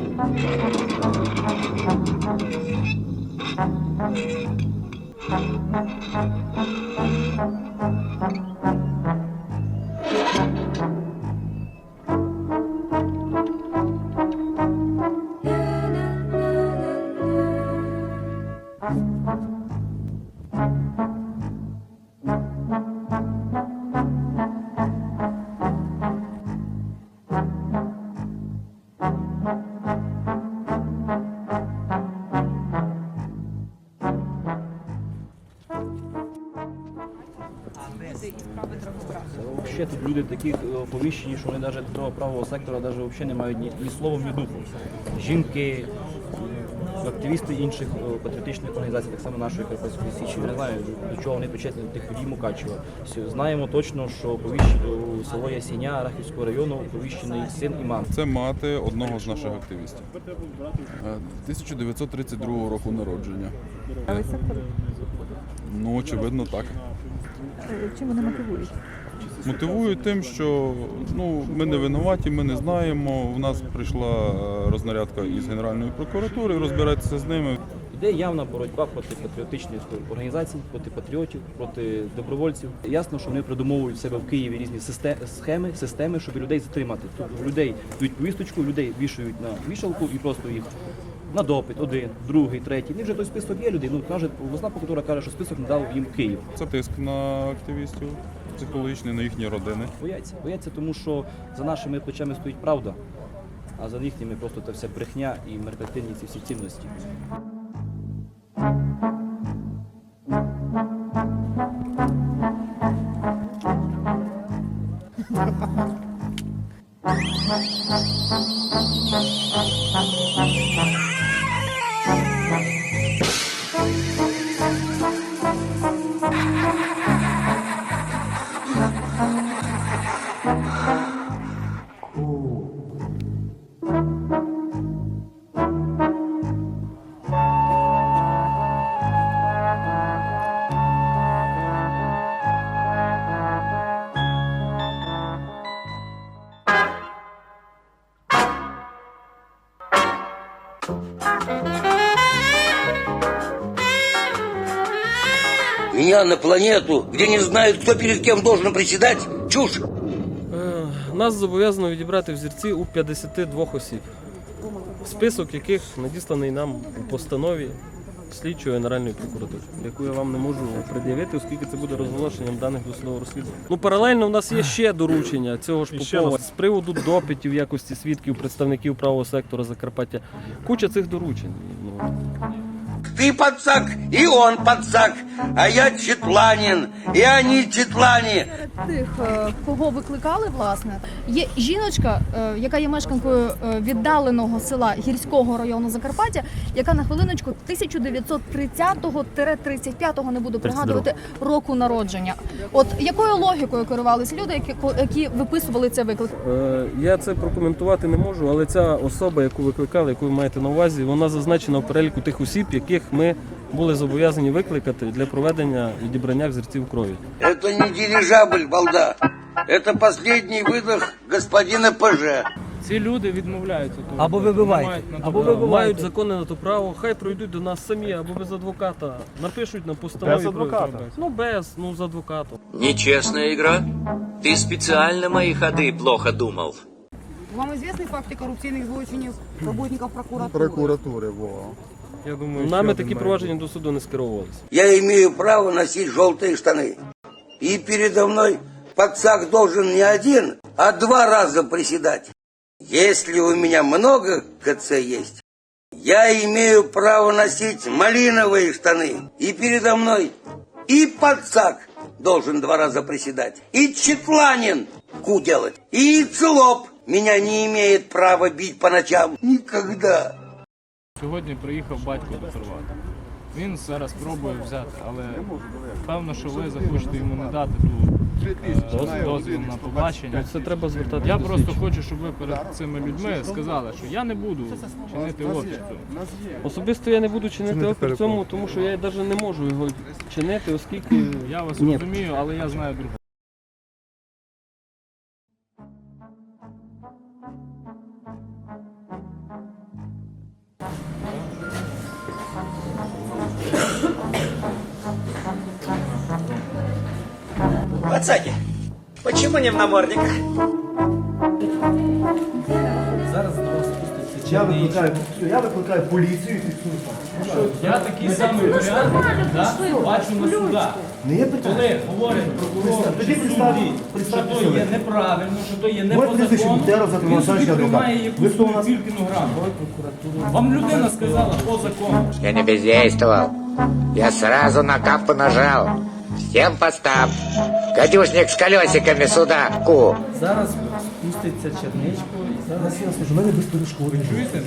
Thank you. Ще тут люди такі е, оповіщені, що вони навіть до того правого сектора навіть взагалі не мають ні, ні словом, ні духу. Жінки, е, активісти інших е, патріотичних організацій, так само нашої Карпатської Січі. Не знаю, до чого вони причетні до тих подій Мукачева. Знаємо точно, що у село Ясіня Рахівського району оповіщений син і мама. Це мати одного з наших активістів. Е, 1932 року народження. Ну, очевидно, так. Чим вони мотивують? Мотивують тим, що ну, ми не винуваті, ми не знаємо. У нас прийшла е, рознарядка із Генеральної прокуратури, розбиратися з ними. Йде явна боротьба проти патріотичних організацій, проти патріотів, проти добровольців. Ясно, що вони придумовують в себе в Києві різні схеми, системи, щоб людей затримати. Тобто людей дають повісточку, людей вішають на вішалку і просто їх на допит, один, другий, третій. І вже той список є людей. Ну каже, власна прокуратура каже, що список надав їм Київ. Це тиск на активістів, психологічний, на їхні родини. Бояться, бояться, тому що за нашими плечами стоїть правда, а за їхніми просто та вся брехня і меркантильні ці всі цінності. Thank you. Меня на планету, где не знают, кто перед кем должен приседать? Чушь! Е, Нас зобов'язано відібрати взірці у 52 осіб, список яких надісланий нам у постанові слідчої Генеральної прокуратури, яку я вам не можу пред'явити, оскільки це буде розголошенням даних досудового розслідування. Ну паралельно в нас є ще доручення цього ж Попова з приводу допитів якості свідків представників правого сектора Закарпаття. Куча цих доручень. Ты подсак, и он подсак, а я Четланин, и они Четлане. Тих, е, кого викликали, власне, є жіночка, е, яка є мешканкою е, віддаленого села гірського району Закарпаття, яка на хвилиночку 1930-35, не буду пригадувати, року народження. От якою логікою керувалися люди, які які виписували цей виклик? Я це прокоментувати не можу, але ця особа, яку викликали, яку ви маєте на увазі, вона зазначена в переліку тих осіб, яких ми були зобов'язані викликати для проведення відібрання взірців крові. Это не дирижабль, балда. Это последний выдох господина ПЖ. Ці люди відмовляються того. Або вибивайте, Мають на то або право. вибивайте. Мають законне на то право, хай пройдуть до нас самі або без адвоката. Напишуть на постанові. Без адвоката? про- Ну без, ну з адвокатом. Нечестная игра? Ты специально мои ходы плохо думал. Вам известны факты коррупционных злочинов работников прокуратуры? Прокуратури, во. Я думаю, Нами такі провадження до суду не скеровувалися. Я имею право носить желтые штаны. И передо мной подсак должен не один, а два раза приседать. Если у меня много КЦ есть, я имею право носить малиновые штаны. И передо мной и подсак должен два раза приседать. И Четланин ку делать. И Целоп меня не имеет права бить по ночам. Никогда. Сьогодні приїхав батько до Хорвата. Він зараз пробує взяти, але певно, що ви захочете йому не дати ту е, дозвіл на побачення. Це треба звертати. Я просто хочу, щоб ви перед цими людьми сказали, що я не буду чинити опір цьому. Особисто я не буду чинити опір цьому, тому що я навіть не можу його чинити, оскільки Я вас Ні. розумію, але я знаю друге. Пацаки, почему не в намордниках? Зараз до вас спуститься Я викликаю, я викликаю поліцію і фіксую факт. Я такий самий варіант да, бачу на судах. Не є питання. Коли говорить прокурор Тоді чи представ- судді, що представте то є неправильно, що то є не Моє по прізвище закону, Бутеров, він собі Олександрович, адвокат. приймає Ви якусь хто у нас? тільки граму. Вам людина сказала по закону. Я не бездействовал. Я сразу на капу нажал. Всем постам. Гадюшник с колесиками сюда. Ку. Зараз спуститься черничко і зараз Я скажу, в мене без перешкоди. Чуєте?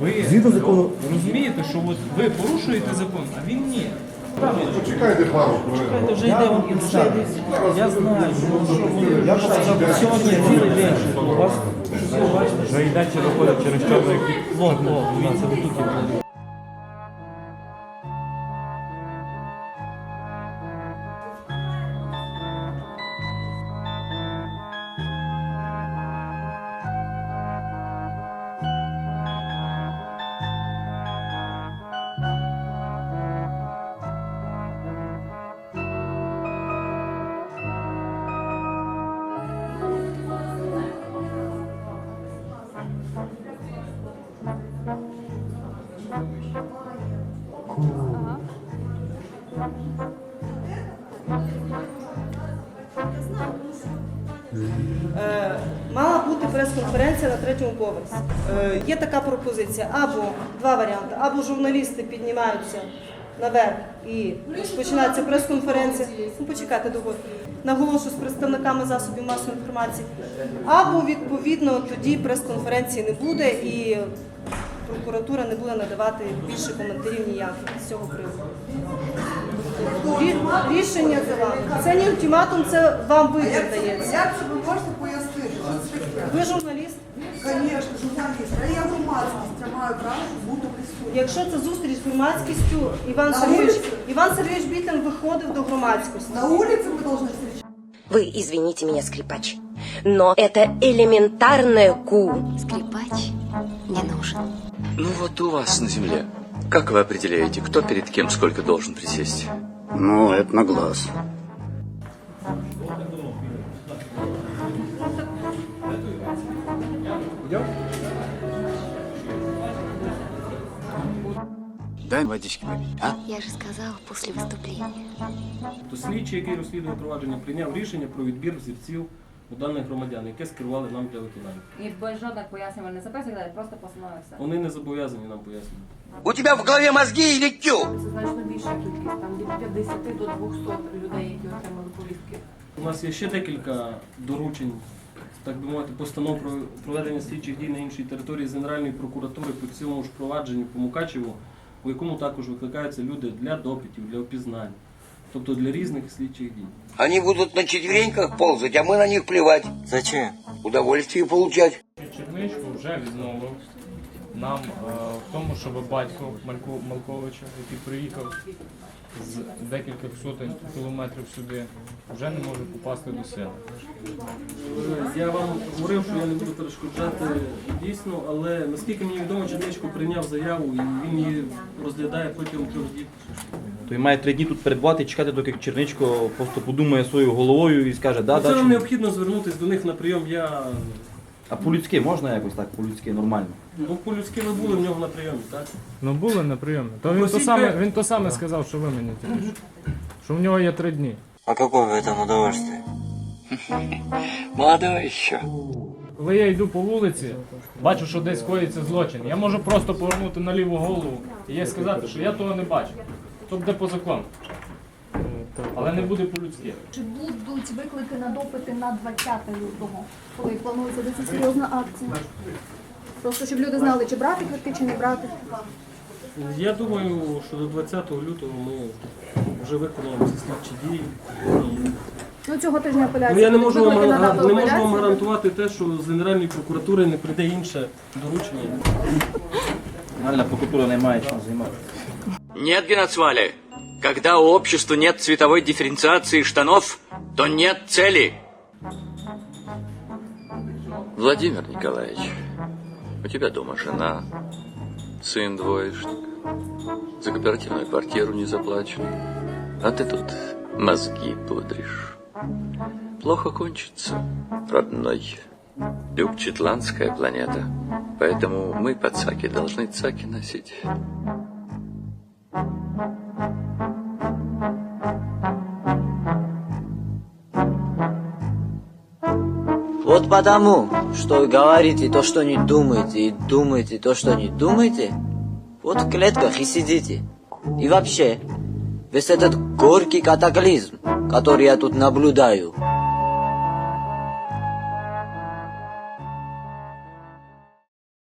Ви Згідно закону. розумієте, що от ви порушуєте закон, а він ні. Почекайте пару хвилин. вже йде вам вже йде. Я знаю, що ви Я сказав, сьогодні цілий день. У вас що ви бачите? Вже йде чи виходить через чорний. Вон, о, дивіться, ви тут є. Мала бути прес-конференція на третьому поверсі. Е, Є така пропозиція. Або два варіанти. Або журналісти піднімаються наверх і починається прес-конференція. Ну, почекайте довго. Наголошую з представниками засобів масової інформації. Або відповідно тоді прес-конференції не буде і прокуратура не буде надавати більше коментарів ніяких з цього приводу. Рішення за вами. Це не ультиматум, це вам вибір дається. Як це ви можете пояснити? Ви журналіст. Звісно, журналіст. А я громадськість, я маю право бути присутнім. Якщо це зустріч з громадськістю, Іван Сергійович, Іван Сергійович Бітин виходив до громадськості. На вулиці ми повинні зустрічатися. Вы извините меня, скрипач, но это элементарное ку. Скрипач не нужен. Ну вот у вас на земле. Как вы определяете, кто перед кем сколько должен присесть? Ну, это на глаз. Дай водички попить, а? Я же сказала после выступления. То слідчий, який розслідує провадження, прийняв рішення про відбір взірців у даних громадян, яке скерували нам для виконання. І без жодних пояснювальних записок, просто постанови все. Вони не зобов'язані нам пояснювати. У тебя в голове мозги или тю? Це значно більша кількість, там від 50 до 200 людей, які отримали повістки. У нас є ще декілька доручень, так би мовити, постанов про проведення слідчих дій на іншій території з Генеральної прокуратури по цілому ж провадженню по Мукачеву, у якому також викликаються люди для допитів, для опізнань, тобто для різних слідчих дій. Они будут на четвереньках ползать, а мы на них плевать. Зачем? Удовольствие получать. Черничку вже відмовив нам е, в тому, щоб батько Малько, Малковича, який приїхав з декількох сотень кілометрів сюди, вже не може попасти до села. Я вам говорив, що я не буду перешкоджати дійсно, але наскільки мені відомо, Черничко прийняв заяву і він її розглядає протягом трьох днів. То він має три дні тут перебувати і чекати, доки Черничко просто подумає своєю головою і скаже, да, Ну, Це да. нам чи ні». необхідно звернутися до них на прийом. Я А по-людськи можна якось так, по-людськи нормально. ну по-людськи ви були в нього на прийомі, так? Ну були на прийомі. То він то Просіть саме, ви- він то саме сказав, що ви мені тільки що. Що в нього є три дні. А какое в этом удовольствие? Молодой еще. Коли я йду по вулиці, бачу, що десь коїться злочин. Я можу просто повернути на ліву голову і їй сказати, що я того не бачу. То буде по закону. Але не буде по-людськи. Чи будуть виклики на допити на 20 лютого, коли планується дуже серйозна акція? Просто щоб люди знали, чи брати квитки, чи не брати. Я думаю, що до 20 лютого ми вже виконуємо ці слідчі дії. Ну цього тижня апеляція. Ну я не можу вам виклики на гар- дату не можу вам апеляції. гарантувати те, що з Генеральної прокуратури не прийде інше доручення. Генеральна прокуратура не має чим займатися. Нет, Геноцвали. Когда у общества нет цветовой дифференциации штанов, то нет цели. Владимир Николаевич, у тебя дома жена, сын двоечник, за кооперативную квартиру не заплачен, а ты тут мозги пудришь. плохо кончится, родной. Люкчитландская планета. Поэтому мы, пацаки, должны цаки носить. Вот потому, что вы говорите то, что не думаете, и думаете то, что не думаете, вот в клетках и сидите. И вообще, весь этот горький катаклизм, который я тут наблюдаю,